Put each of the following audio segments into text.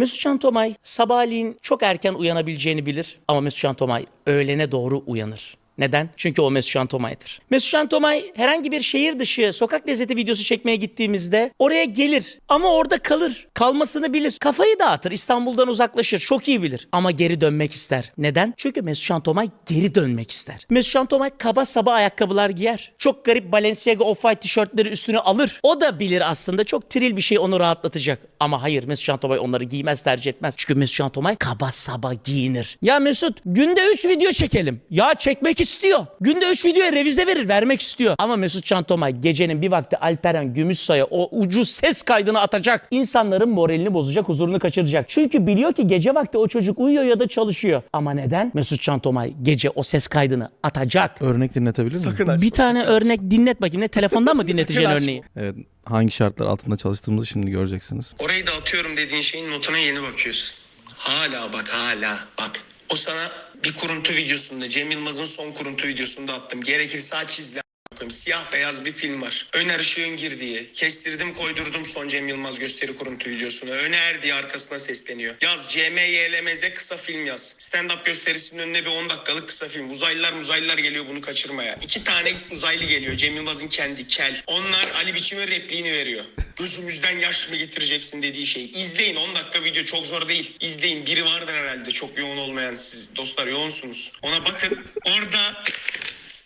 Mesut Can Tomay sabahleyin çok erken uyanabileceğini bilir ama Mesut Can Tomay öğlene doğru uyanır. Neden? Çünkü o Mesut Can Tomay'dır. Mesut Can Tomay herhangi bir şehir dışı sokak lezzeti videosu çekmeye gittiğimizde oraya gelir ama orada kalır. Kalmasını bilir. Kafayı dağıtır. İstanbul'dan uzaklaşır. Çok iyi bilir. Ama geri dönmek ister. Neden? Çünkü Mesut Can Tomay geri dönmek ister. Mesut Can Tomay kaba saba ayakkabılar giyer. Çok garip Balenciaga off-white tişörtleri üstüne alır. O da bilir aslında çok tril bir şey onu rahatlatacak. Ama hayır Mesut Can Tomay onları giymez tercih etmez. Çünkü Mesut Can Tomay kaba saba giyinir. Ya Mesut günde 3 video çekelim. Ya çekmek istiyor. Günde 3 videoya revize verir vermek istiyor. Ama Mesut Can Tomay gecenin bir vakti Alperen Gümüşsay'a o ucuz ses kaydını atacak. İnsanların moralini bozacak, huzurunu kaçıracak. Çünkü biliyor ki gece vakti o çocuk uyuyor ya da çalışıyor. Ama neden? Mesut Can Tomay gece o ses kaydını atacak. Örnek dinletebilir miyim? Sakın açma. Bir tane örnek dinlet bakayım. Ne telefondan mı dinleteceğin açma. örneği? Evet, hangi şartlar altında çalıştığımızı şimdi göreceksiniz. Orayı da atıyorum dediğin şeyin notuna yeni bakıyorsun. Hala bak hala bak. O sana bir kuruntu videosunda Cem Yılmaz'ın son kuruntu videosunda attım. Gerekirse aç izle. Siyah beyaz bir film var. Öner Işık'ın girdiği. Kestirdim koydurdum son Cem Yılmaz gösteri kuruntu videosuna. Öner diye arkasına sesleniyor. Yaz CMYLMZ kısa film yaz. Stand-up gösterisinin önüne bir 10 dakikalık kısa film. Uzaylılar uzaylılar geliyor bunu kaçırmaya. İki tane uzaylı geliyor. Cem Yılmaz'ın kendi kel. Onlar Ali Biçim'in repliğini veriyor. Gözümüzden yaş mı getireceksin dediği şey. İzleyin 10 dakika video çok zor değil. İzleyin biri vardır herhalde çok yoğun olmayan siz dostlar yoğunsunuz. Ona bakın orada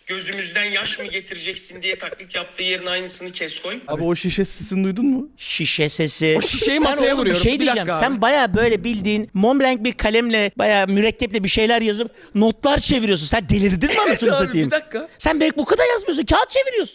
gözümüzden yaş mı getireceksin diye taklit yaptığı yerin aynısını kes koy. Abi o şişe sesini duydun mu? Şişe sesi. O şişeyi Sen masaya oğlum vuruyorum. Bir şey Bir diyeceğim. dakika Sen baya böyle bildiğin Montblanc bir kalemle baya mürekkeple bir şeyler yazıp notlar çeviriyorsun. Sen delirdin mi anasını abi, satayım? bir dakika. Sen belki bu kadar yazmıyorsun. Kağıt çeviriyorsun.